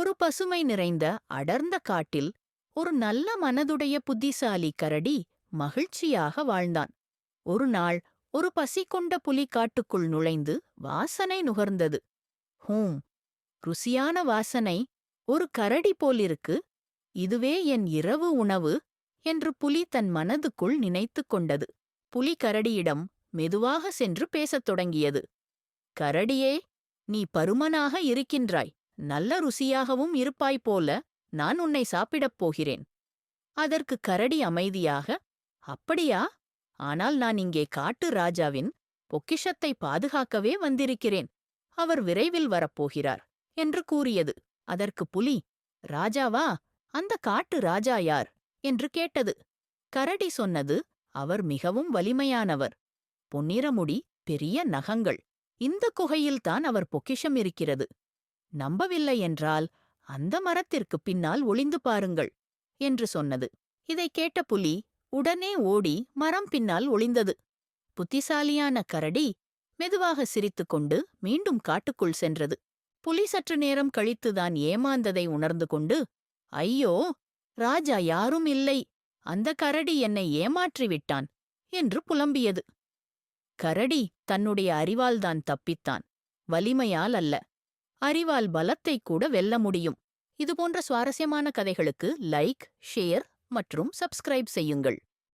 ஒரு பசுமை நிறைந்த அடர்ந்த காட்டில் ஒரு நல்ல மனதுடைய புத்திசாலி கரடி மகிழ்ச்சியாக வாழ்ந்தான். ஒரு நாள் ஒரு பசி கொண்ட புலி காட்டுக்குள் நுழைந்து வாசனை நுகர்ந்தது. ஹூம் ருசியான வாசனை. ஒரு கரடி போலிருக்கு. இதுவே என் இரவு உணவு என்று புலி தன் மனதுக்குள் நினைத்துக் கொண்டது. புலி கரடியிடம் மெதுவாக சென்று பேசத் தொடங்கியது. கரடியே நீ பருமனாக இருக்கின்றாய். நல்ல ருசியாகவும் இருப்பாய் போல நான் உன்னை சாப்பிடப் போகிறேன். அதற்கு கரடி அமைதியாக அப்படியா? ஆனால் நான் இங்கே காட்டு ராஜாவின் பொக்கிஷத்தை பாதுகாக்கவே வந்திருக்கிறேன். அவர் விரைவில் வரப்போகிறார் என்று கூறியது. அதற்கு புலி ராஜாவா அந்த காட்டு ராஜா யார்? என்று கேட்டது. கரடி சொன்னது அவர் மிகவும் வலிமையானவர். பொன்னிறமுடி பெரிய நகங்கள். இந்த குகையில்தான் அவர் பொக்கிஷம் இருக்கிறது. நம்பவில்லை என்றால் அந்த மரத்திற்குப் பின்னால் ஒளிந்து பாருங்கள் என்று சொன்னது. இதைக் கேட்ட புலி உடனே ஓடி மரம் பின்னால் ஒளிந்தது. புத்திசாலியான கரடி மெதுவாக சிரித்துக்கொண்டு மீண்டும் காட்டுக்குள் சென்றது. புலி சற்று நேரம் கழித்துதான் ஏமாந்ததை உணர்ந்து கொண்டு ஐயோ ராஜா யாரும் இல்லை அந்த கரடி என்னை ஏமாற்றி விட்டான் என்று புலம்பியது. கரடி தன்னுடைய அறிவால்தான் தப்பித்தான். வலிமையால் அல்ல. அறிவால் பலத்தை கூட வெல்ல முடியும். இதுபோன்ற சுவாரஸ்யமான கதைகளுக்கு லைக் ஷேர் மற்றும் சப்ஸ்கிரைப் செய்யுங்கள்.